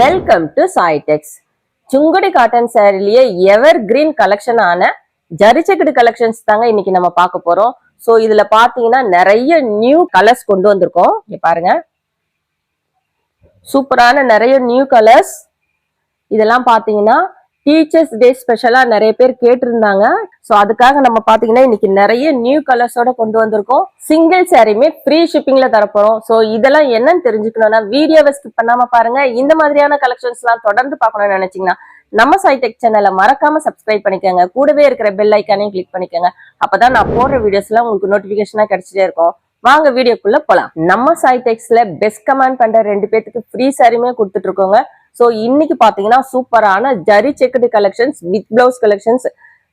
Welcome to Saitex Sungudi cotton சேரீலயே ever green collection ஆன ஜரிச்சக்கடு collections தாங்க இன்னைக்கு நம்ம பார்க்க போறோம். ஸோ இதுல பாத்தீங்கன்னா நிறைய நியூ கலர்ஸ் கொண்டு வந்திருக்கோம். இங்க பாருங்க. சூப்பரான நிறைய நியூ கலர்ஸ் இதெல்லாம் பாத்தீங்கன்னா டீச்சர்ஸ் டே ஸ்பெஷலா நிறைய பேர் கேட்டிருந்தாங்க. சோ அதுக்காக நம்ம பாத்தீங்கன்னா இன்னைக்கு நிறைய நியூ கலர்ஸோட கொண்டு வந்திருக்கோம். சிங்கிள் சாரியுமே ஃப்ரீ ஷிப்பிங்ல தரப்போறோம். சோ இதெல்லாம் என்னன்னு தெரிஞ்சுக்கணும்னா வீடியோவை ஸ்கிப் பண்ணாம பாருங்க. இந்த மாதிரியான கலெக்ஷன்ஸ் எல்லாம் தொடர்ந்து பார்க்கணும்னு நினைச்சீங்கன்னா நம்ம சைடெக் சேனலை மறக்காம சப்ஸ்கிரைப் பண்ணிக்கோங்க. கூடவே இருக்கிற பெல் ஐக்கானையும் கிளிக் பண்ணிக்கோங்க. அப்பதான் நான் போடுற வீடியோஸ் எல்லாம் உங்களுக்கு நோட்டிபிகேஷனா கிடைச்சிட்டே இருக்கும். வாங்க வீடியோக்குள்ள போலாம். நம்ம சாய்டெக்ஸ்ல பெஸ்ட் கமெண்ட் பண்ற ரெண்டு பேத்துக்கு ஃப்ரீ சாரியுமே கொடுத்துட்டு இருக்கோங்க. ஸோ இன்னைக்கு பார்த்தீங்கன்னா சூப்பரான zari checked collections with blouse collections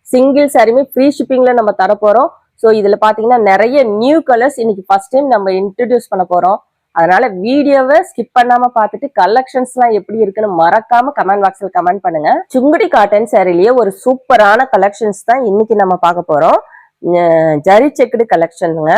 single சாரியுமே ஃப்ரீ ஷிப்பிங்ல நம்ம தரப்போகிறோம் ஸோ இதில் பார்த்தீங்கன்னா நிறைய நியூ கலர்ஸ் இன்னைக்கு ஃபர்ஸ்ட் டைம் நம்ம இன்ட்ரடியூஸ் பண்ண போகிறோம் அதனால வீடியோவை ஸ்கிப் பண்ணாம பார்த்துட்டு கலெக்ஷன்ஸ் எல்லாம் எப்படி இருக்குன்னு மறக்காம கமெண்ட் பாக்ஸ்ல கமெண்ட் பண்ணுங்க. சுங்குடி காட்டன் சாரிலேயே ஒரு சூப்பரான கலெக்ஷன்ஸ் தான் இன்னைக்கு நம்ம பார்க்க போறோம். ஜரி செக்குடு கலெக்ஷனுங்க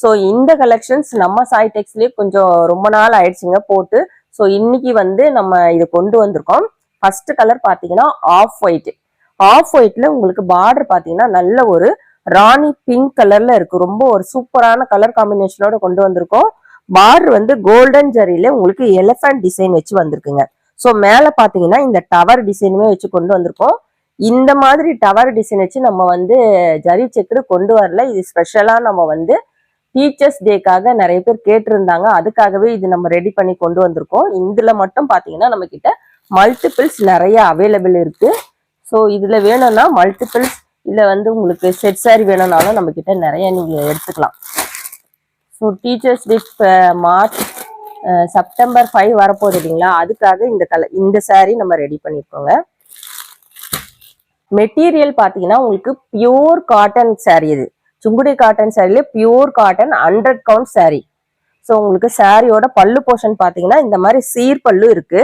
ஸோ இந்த கலெக்ஷன்ஸ் நம்ம சாய்டெக்ஸ்லயே கொஞ்சம் ரொம்ப நாள் ஆயிடுச்சுங்க போட்டு ஸோ இன்னைக்கு வந்து நம்ம இது கொண்டு வந்திருக்கோம். ஃபர்ஸ்ட் கலர் பார்த்தீங்கன்னா ஆஃப் ஒயிட் ஆஃப் ஒயிட்ல உங்களுக்கு பார்டர் பார்த்தீங்கன்னா நல்ல ஒரு ராணி பிங்க் கலர்ல இருக்கு. ரொம்ப ஒரு சூப்பரான கலர் காம்பினேஷனோட கொண்டு வந்திருக்கோம். பார்டர் வந்து கோல்டன் ஜரியில உங்களுக்கு எலிஃபண்ட் டிசைன் வச்சு வந்திருக்குங்க. ஸோ மேலே பார்த்தீங்கன்னா இந்த டவர் டிசைனுமே வச்சு கொண்டு வந்திருக்கோம். இந்த மாதிரி டவர் டிசைன் வச்சு நம்ம வந்து ஜரி செக்குடு கொண்டு வரல. இது ஸ்பெஷலா நம்ம வந்து டீச்சர்ஸ் டேக்காக நிறைய பேர் கேட்டிருந்தாங்க. அதுக்காகவே இது நம்ம ரெடி பண்ணி கொண்டு வந்திருக்கோம். இதுல மட்டும் பாத்தீங்கன்னா நம்ம கிட்ட மல்டிபிள்ஸ் நிறைய அவைலபிள் இருக்கு. ஸோ இதுல வேணும்னா மல்டிபிள்ஸ் இல்ல வந்து உங்களுக்கு செட் சாரி வேணும்னாலும் நம்ம கிட்ட நிறைய நீங்க எடுத்துக்கலாம். So teachers day March September five வரப்போகுது இல்லைங்களா? அதுக்காக இந்த கலர் இந்த saree நம்ம ரெடி பண்ணியிருக்கோங்க மெட்டீரியல் பார்த்தீங்கன்னா உங்களுக்கு பியூர் காட்டன் saree இது. Sungudi cotton சாரிலே pure cotton hundred count sari so உங்களுக்கு சாரியோட பல்லு போர்ஷன் பார்த்தீங்கன்னா இந்த மாதிரி சீர் பல்லு இருக்கு.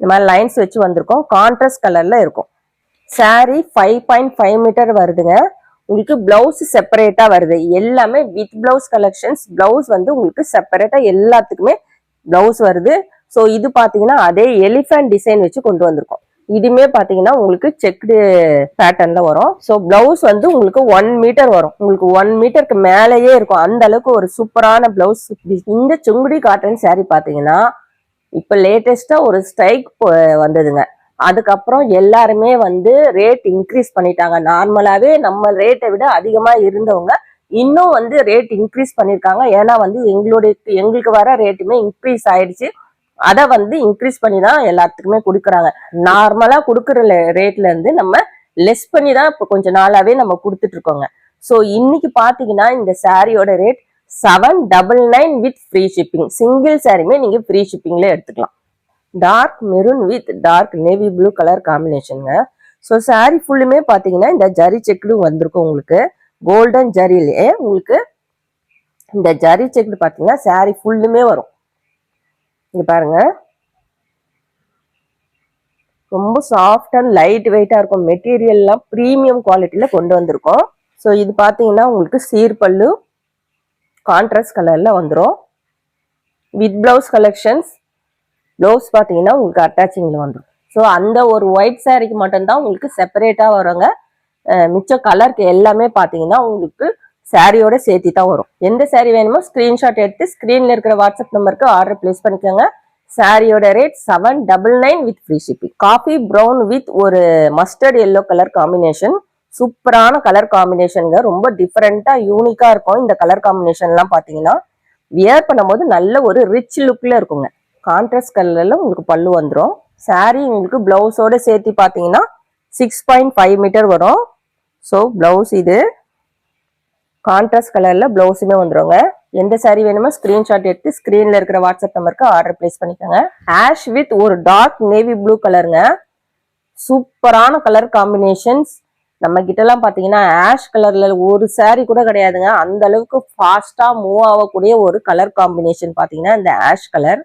இந்த மாதிரி லைன்ஸ் வச்சு வந்திருக்கும். கான்ட்ராஸ்ட் கலர்ல இருக்கும். Sari five point five metre வருதுங்க. உங்களுக்கு பிளவுஸ் செப்பரேட்டா வருது. எல்லாமே வித் பிளவுஸ் கலெக்ஷன்ஸ் பிளவுஸ் வந்து உங்களுக்கு செப்பரேட்டா எல்லாத்துக்குமே பிளவுஸ் வருது. ஸோ இது பார்த்தீங்கன்னா அதே எலிஃபென்ட் டிசைன் வச்சு கொண்டு வந்திருக்கோம். இதுமே பாத்தீங்கன்னா உங்களுக்கு செக்டு பேட்டர்ன்ல வரும். ஸோ பிளவுஸ் வந்து உங்களுக்கு ஒன் மீட்டர் வரும். உங்களுக்கு ஒன் மீட்டருக்கு மேலேயே இருக்கும். அந்த அளவுக்கு ஒரு சூப்பரான பிளவுஸ் இந்த சுங்குடி காட்டன் saree பாத்தீங்கன்னா இப்ப லேட்டஸ்டா ஒரு ஸ்ட்ரைக் வந்ததுங்க. அதுக்கப்புறம் எல்லாருமே வந்து ரேட் இன்க்ரீஸ் பண்ணிட்டாங்க. நார்மலாவே நம்ம ரேட்டை விட அதிகமா இருந்தவங்க இன்னும் வந்து ரேட் இன்க்ரீஸ் பண்ணிருக்காங்க. ஏன்னா வந்து எங்களுடைய எங்களுக்கு வர ரேட்டுமே இன்க்ரீஸ் ஆயிடுச்சு. அதை வந்து இன்க்ரீஸ் பண்ணி தான் எல்லாத்துக்குமே கொடுக்குறாங்க. நார்மலா கொடுக்குற ரேட்ல இருந்து நம்ம லெஸ் பண்ணி தான் இப்போ கொஞ்ச நாளாவே நம்ம கொடுத்துட்டு இருக்கோங்க ஸோ இன்னைக்கு பாத்தீங்கன்னா இந்த சாரியோட rate seven double nine with free shipping single சாரியுமே நீங்க ஃப்ரீ ஷிப்பிங்ல எடுத்துக்கலாம். Dark maroon with dark navy blue colour காம்பினேஷனுங்க so sari ஃபுல்லுமே பார்த்தீங்கன்னா இந்த ஜரி செக்குடும் வந்திருக்கும் உங்களுக்கு. கோல்டன் ஜரியிலே உங்களுக்கு இந்த ஜரி செக்குடு பார்த்தீங்கன்னா சாரி ஃபுல்லுமே வரும். இங்க பாருங்க. ரொம்ப சாஃப்ட் அண்ட் லைட் வெயிட்டா இருக்கும். மெட்டீரியல்லாம் ப்ரீமியம் குவாலிட்டியில கொண்டு வந்திருக்கோம். ஸோ இது பார்த்தீங்கன்னா உங்களுக்கு சீர்பல்லு கான்ட்ராஸ்ட் கலர்ல வந்துடும் வித் பிளவுஸ் கலெக்ஷன்ஸ் ப்ளவுஸ் பார்த்தீங்கன்னா உங்களுக்கு அட்டாச்சிங்கில் வந்துடும் ஸோ அந்த ஒரு ஒயிட் சாரிக்கு மட்டும்தான் உங்களுக்கு செப்பரேட்டாக வருங்க. மிச்ச கலருக்கு எல்லாமே பார்த்தீங்கன்னா உங்களுக்கு சாரியோட சேர்த்தி தான் வரும். எந்த சாரி வேணுமோ ஸ்க்ரீன்ஷாட் எடுத்து ஸ்க்ரீனில் இருக்கிற வாட்ஸ்அப் நம்பருக்கு ஆர்டர் பிளேஸ் பண்ணிக்கோங்க. சாரியோட rate seven double nine with free shipping coffee brown with ஒரு மஸ்டர்ட் எல்லோ கலர் காம்பினேஷன் சூப்பரான கலர் காம்பினேஷனுங்க ரொம்ப டிஃப்ரெண்ட்டாக யூனிக்காக இருக்கும். இந்த கலர் காம்பினேஷன்லாம் பார்த்தீங்கன்னா வியர் பண்ணும்போது நல்ல ஒரு ரிச் லுக்கில் இருக்குங்க. கான்ட்ராஸ்ட் கலர்ல உங்களுக்கு பல்லு வந்துடும் saree உங்களுக்கு பிளவுஸோட சேர்த்து பார்த்தீங்கன்னா சிக்ஸ் பாயிண்ட் ஃபைவ் மீட்டர் வரும். ஸோ பிளவுஸ் இது. கான்ட்ராஸ்ட் கலர்ல பிளவுஸுமே வந்துருங்க. எந்த சாரீ வேணுமோ ஸ்கிரீன்ஷாட் எடுத்து ஸ்கிரீன்ல இருக்கிற வாட்ஸ்அப் நம்பருக்கு ஆர்டர் பிளேஸ் பண்ணிக்கோங்க. ஆஷ் வித் ஒரு டார்க் நேவி ப்ளூ கலருங்க சூப்பரான கலர் காம்பினேஷன்ஸ் நம்ம கிட்ட எல்லாம் பாத்தீங்கன்னா ஆஷ் கலர்ல ஒரு saree கூட கிடையாதுங்க. அந்த அளவுக்கு ஃபாஸ்டா மூவ் ஆகக்கூடிய ஒரு கலர் காம்பினேஷன் பாத்தீங்கன்னா இந்த ஆஷ் கலர்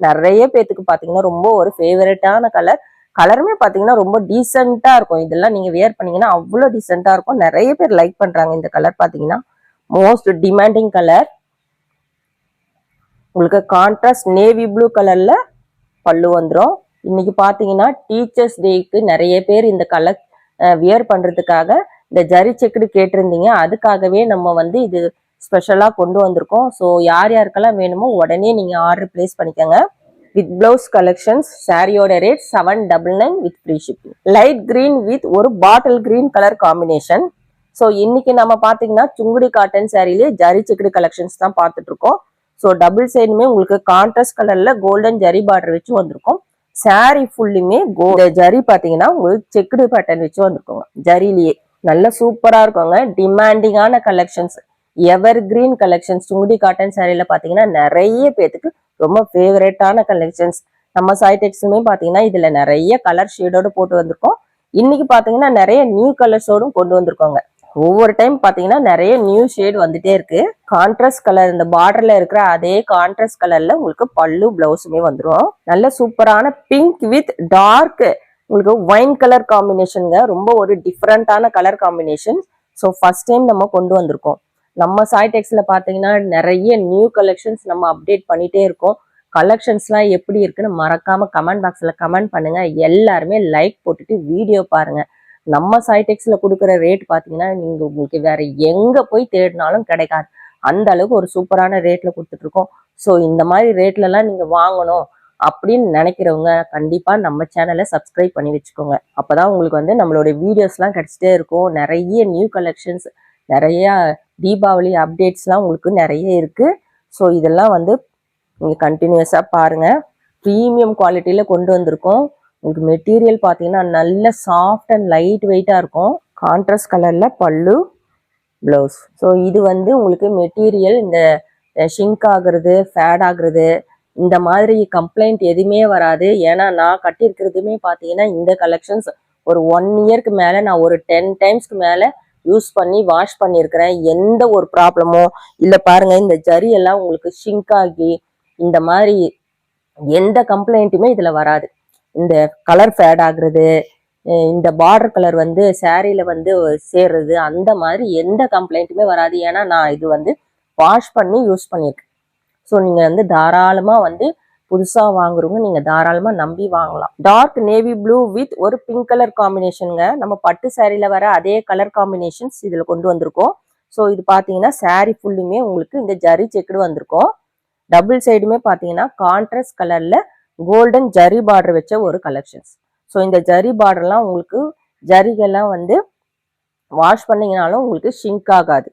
நிறைய பேத்துக்கு பாத்தீங்கன்னா ரொம்ப ஒரு ஃபேவரட்டான கலர் கலருமே பார்த்தீங்கன்னா ரொம்ப டீசெண்டாக இருக்கும். இதெல்லாம் நீங்கள் வேர் பண்ணீங்கன்னா அவ்வளோ டீசெண்டாக இருக்கும். நிறைய பேர் லைக் பண்ணுறாங்க இந்த கலர் பார்த்தீங்கன்னா மோஸ்ட் டிமாண்டிங் கலர் உங்களுக்கு கான்ட்ராஸ்ட் நேவி ப்ளூ கலரில் பல்லு வந்துடும் இன்னைக்கு பார்த்தீங்கன்னா டீச்சர்ஸ் டேக்கு நிறைய பேர் இந்த கலர் வியர் பண்ணுறதுக்காக இந்த ஜரி செக்குடு கேட்டிருந்தீங்க. அதுக்காகவே நம்ம வந்து இது ஸ்பெஷலாக கொண்டு வந்திருக்கோம். ஸோ யார் யாருக்கெல்லாம் வேணுமோ உடனே நீங்கள் ஆர்டர் பிளேஸ் பண்ணிக்கோங்க. வித் பிளவுஸ் கலெக்ஷன்ஸ் சாரியோட rate seven double nine with free shipping light green with ஒரு bottle green colour combination so இன்னைக்கு நம்ம பார்த்தீங்கன்னா சுங்குடி காட்டன் சாரிலே ஜரி செக்குடு கலெக்ஷன்ஸ் தான் பார்த்துட்டு இருக்கோம் ஸோ டபுள் சைடுமே உங்களுக்கு கான்ட்ராஸ்ட் கலர்ல கோல்டன் ஜரி பார்டர் வச்சு வந்திருக்கும். சாரி ஃபுல்லுமே கோ ஜரி பார்த்தீங்கன்னா உங்களுக்கு செக்குடு பேட்டர்ன் வச்சு வந்திருக்கோங்க. ஜரிலேயே நல்ல சூப்பராக இருக்குங்க. டிமாண்டிங்கான collections evergreen collections Sungudi cotton சாரியில பாத்தீங்கன்னா நிறைய பேத்துக்கு ரொம்ப ஃபேவரட்டான கலெக்ஷன்ஸ் நம்ம சாய்டெக்ஸ்லுமே பாத்தீங்கன்னா இதுல நிறைய கலர் ஷேடோட போட்டு வந்திருக்கோம். இன்னைக்கு பாத்தீங்கன்னா நிறைய நியூ கலர்ஸோடும் கொண்டு வந்திருக்கோங்க. ஒவ்வொரு டைம் பாத்தீங்கன்னா நிறைய நியூ ஷேட் வந்துட்டே இருக்கு. கான்ட்ராஸ்ட் கலர் இந்த பார்டர்ல இருக்கிற அதே கான்ட்ராஸ்ட் கலர்ல உங்களுக்கு பல்லு பிளவுஸுமே வந்துடும் நல்ல சூப்பரான பிங்க் வித் டார்க் உங்களுக்கு ஒயின் கலர் காம்பினேஷனுங்க ரொம்ப ஒரு டிஃப்ரெண்டான colour combination so first time நம்ம கொண்டு வந்திருக்கோம். நம்ம சாய் டெக்ஸ்ல பாத்தீங்கன்னா நிறைய நியூ கலெக்ஷன்ஸ் நம்ம அப்டேட் பண்ணிட்டே இருக்கோம். கலெக்ஷன்ஸ்லாம் எப்படி இருக்குன்னு மறக்காம கமெண்ட் பாக்ஸ்ல கமெண்ட் பண்ணுங்க. எல்லாருமே லைக் போட்டுட்டு வீடியோ பாருங்க. நம்ம சைடெக்ஸ்ல கொடுக்குற ரேட் பார்த்தீங்கன்னா நீங்க உங்களுக்கு வேற எங்க போய் தேடினாலும் கிடைக்காது. அந்த அளவுக்கு ஒரு சூப்பரான ரேட்ல கொடுத்துட்டு இருக்கோம். ஸோ இந்த மாதிரி ரேட்ல எல்லாம் நீங்க வாங்கணும் அப்படின்னு நினைக்கிறவங்க கண்டிப்பா நம்ம சேனலை சப்ஸ்கிரைப் பண்ணி வச்சுக்கோங்க. அப்பதான் உங்களுக்கு வந்து நம்மளோட வீடியோஸ்லாம் கிடைச்சிட்டே இருக்கும். நிறைய நியூ கலெக்ஷன்ஸ் நிறைய தீபாவளி அப்டேட்ஸ்லாம் உங்களுக்கு நிறைய இருக்குது ஸோ இதெல்லாம் வந்து நீங்கள் கண்டினியூஸாக பாருங்கள் ப்ரீமியம் குவாலிட்டியில் கொண்டு வந்திருக்கோம். உங்களுக்கு மெட்டீரியல் பார்த்தீங்கன்னா நல்ல சாஃப்ட் அண்ட் லைட் வெயிட்டாக இருக்கும். கான்ட்ராஸ்ட் கலரில் பல்லு ப்ளவுஸ் ஸோ இது வந்து உங்களுக்கு மெட்டீரியல் இந்த ஷிங்க் ஆகுறது ஃபேட் ஆகுறது இந்த மாதிரி கம்ப்ளைண்ட் எதுவுமே வராது. ஏன்னா நான் கட்டியிருக்கிறதுமே பார்த்தீங்கன்னா இந்த கலெக்ஷன்ஸ் ஒரு ஒன் இயர்க்கு மேலே நான் ஒரு டென் டைம்ஸ்க்கு மேலே யூஸ் பண்ணி வாஷ் பண்ணியிருக்கிறேன். எந்த ஒரு ப்ராப்ளமோ இல்லை. பாருங்க இந்த ஜரியெல்லாம் உங்களுக்கு ஷிங்க் ஆகி இந்த மாதிரி எந்த கம்ப்ளைண்ட்டுமே இதில் வராது. இந்த கலர் ஃபேட் ஆகுறது இந்த பார்டர் கலர் வந்து சேரீல வந்து சேர்றது அந்த மாதிரி எந்த கம்ப்ளைண்ட்டுமே வராது. ஏன்னா நான் இது வந்து வாஷ் பண்ணி யூஸ் பண்ணியிருக்கேன். ஸோ நீங்கள் வந்து தாராளமாக வந்து புதுசாக வாங்குறவங்க நீங்கள் தாராளமாக நம்பி வாங்கலாம். டார்க் நேவி ப்ளூ வித் ஒரு பிங்க் கலர் காம்பினேஷனுங்க நம்ம பட்டு சாரியில வர அதே கலர் காம்பினேஷன்ஸ் இதில் கொண்டு வந்திருக்கோம். ஸோ இது பார்த்தீங்கன்னா சாரீ ஃபுல்லுமே உங்களுக்கு இந்த ஜரி செக்குடு வந்திருக்கும். டபுள் சைடுமே பார்த்தீங்கன்னா கான்ட்ராஸ்ட் கலரில் கோல்டன் ஜரி பார்டர் வச்ச ஒரு கலெக்ஷன்ஸ் ஸோ இந்த ஜரி பார்டர்லாம் உங்களுக்கு ஜரிகெல்லாம் வந்து வாஷ் பண்ணிங்கனாலும் உங்களுக்கு ஷிங்க் ஆகாது.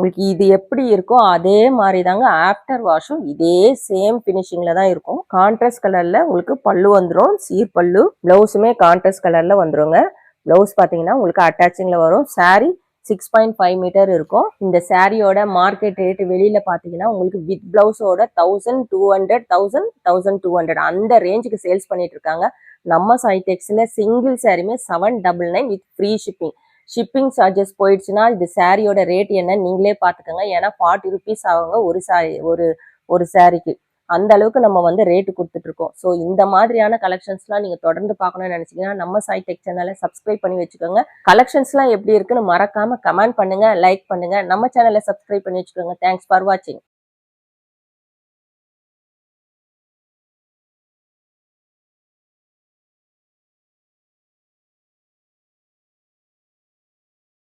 உங்களுக்கு இது எப்படி இருக்கோ அதே மாதிரி தாங்க ஆஃப்டர் வாஷும் இதே சேம் ஃபினிஷிங்கில் தான் இருக்கும். கான்ட்ராஸ்ட் கலரில் உங்களுக்கு பல்லு வந்துடும் சீர் பல்லு ப்ளவுஸுமே கான்ட்ராஸ்ட் கலரில் வந்துருங்க. ப்ளவுஸ் பார்த்தீங்கன்னா உங்களுக்கு அட்டாச்சிங்கில் வரும். Saree six point five metre இருக்கும். இந்த சாரியோட மார்க்கெட் ரேட் வெளியில் பார்த்தீங்கன்னா உங்களுக்கு வித் ப்ளவுஸோட thousand two hundred thousand thousand two hundred அந்த ரேஞ்சுக்கு சேல்ஸ் பண்ணிட்டு இருக்காங்க. நம்ம சைடெக்ஸ்ல சிங்கிள் சாரியுமே seven double nine with free shipping shipping charges போயிடுச்சுன்னா இது சாரியோட ரேட் என்ன நீங்களே பார்த்துக்கோங்க. ஏன்னா ஃபார்ட்டி ருபீஸ் ஆகுங்க ஒரு சாரி ஒரு ஒரு சாரிக்கு அந்த அளவுக்கு நம்ம வந்து ரேட்டு கொடுத்துட்டு இருக்கோம். ஸோ இந்த மாதிரியான கலெக்ஷன்ஸ்லாம் நீங்கள் தொடர்ந்து பார்க்கணும்னு நினச்சிங்கன்னா நம்ம சாய் டெக் சேனலை சப்ஸ்கிரைப் பண்ணி வச்சுக்கோங்க. கலெக்ஷன்ஸ்லாம் எப்படி இருக்குன்னு மறக்காமல் கமெண்ட் பண்ணுங்கள் லைக் பண்ணுங்க. நம்ம சேனலை சப்ஸ்கிரைப் பண்ணி வச்சுக்கோங்க. தேங்க்ஸ் ஃபார் வாட்சிங்